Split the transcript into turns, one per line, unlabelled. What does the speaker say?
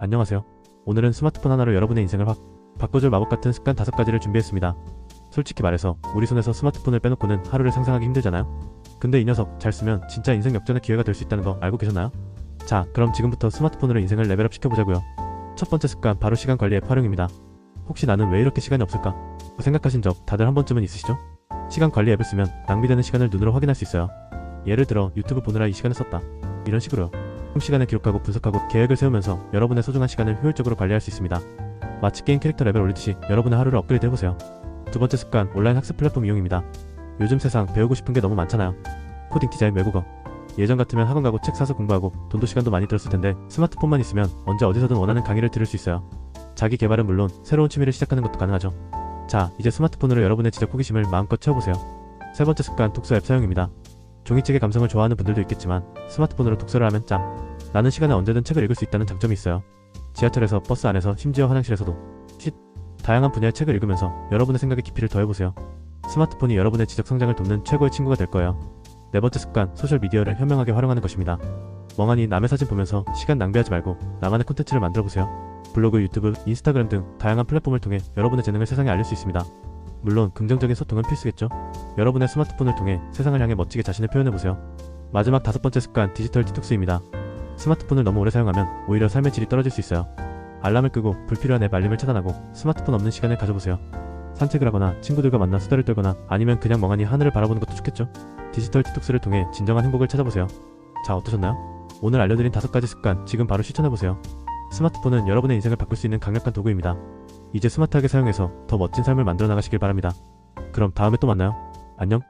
안녕하세요. 오늘은 스마트폰 하나로 여러분의 인생을 확 바꿔줄 마법 같은 습관 다섯 가지를 준비했습니다. 솔직히 말해서 우리 손에서 스마트폰을 빼놓고는 하루를 상상하기 힘들잖아요. 근데 이 녀석 잘 쓰면 진짜 인생 역전의 기회가 될 수 있다는 거 알고 계셨나요? 자, 그럼 지금부터 스마트폰으로 인생을 레벨업 시켜보자고요. 첫 번째 습관 바로 시간 관리 앱 활용입니다. 혹시 나는 왜 이렇게 시간이 없을까? 생각하신 적 다들 한 번쯤은 있으시죠? 시간 관리 앱을 쓰면 낭비되는 시간을 눈으로 확인할 수 있어요. 예를 들어 유튜브 보느라 이 시간을 썼다. 이런 식으로요. 총 시간을 기록하고 분석하고 계획을 세우면서 여러분의 소중한 시간을 효율적으로 관리할 수 있습니다. 마치 게임 캐릭터 레벨 올리듯이 여러분의 하루를 업그레이드 해보세요. 두 번째 습관 온라인 학습 플랫폼 이용입니다. 요즘 세상 배우고 싶은 게 너무 많잖아요. 코딩, 디자인, 외국어. 예전 같으면 학원 가고 책 사서 공부하고 돈도 시간도 많이 들었을 텐데 스마트폰만 있으면 언제 어디서든 원하는 강의를 들을 수 있어요. 자기 개발은 물론 새로운 취미를 시작하는 것도 가능하죠. 자, 이제 스마트폰으로 여러분의 지적 호기심을 마음껏 채워보세요. 세 번째 습관 독서 앱 사용입니다. 종이책의 감성을 좋아하는 분들도 있겠지만 스마트폰으로 독서를 하면 짱. 나는 시간에 언제든 책을 읽을 수 있다는 장점이 있어요. 지하철에서 버스 안에서 심지어 화장실에서도 쉿. 다양한 분야의 책을 읽으면서 여러분의 생각의 깊이를 더해보세요. 스마트폰이 여러분의 지적 성장을 돕는 최고의 친구가 될 거예요. 네 번째 습관 소셜 미디어를 현명하게 활용하는 것입니다. 멍하니 남의 사진 보면서 시간 낭비하지 말고 나만의 콘텐츠를 만들어 보세요. 블로그, 유튜브, 인스타그램 등 다양한 플랫폼을 통해 여러분의 재능을 세상에 알릴 수 있습니다. 물론 긍정적인 소통은 필수겠죠. 여러분의 스마트폰을 통해 세상을 향해 멋지게 자신을 표현해 보세요. 마지막 다섯 번째 습관 디지털 디톡스입니다. 스마트폰을 너무 오래 사용하면 오히려 삶의 질이 떨어질 수 있어요. 알람을 끄고 불필요한 앱 알림을 차단하고 스마트폰 없는 시간을 가져보세요. 산책을 하거나 친구들과 만나 수다를 떨거나 아니면 그냥 멍하니 하늘을 바라보는 것도 좋겠죠. 디지털 디톡스를 통해 진정한 행복을 찾아보세요. 자, 어떠셨나요? 오늘 알려드린 다섯 가지 습관 지금 바로 실천해보세요. 스마트폰은 여러분의 인생을 바꿀 수 있는 강력한 도구입니다. 이제 스마트하게 사용해서 더 멋진 삶을 만들어 나가시길 바랍니다. 그럼 다음에 또 만나요. 안녕.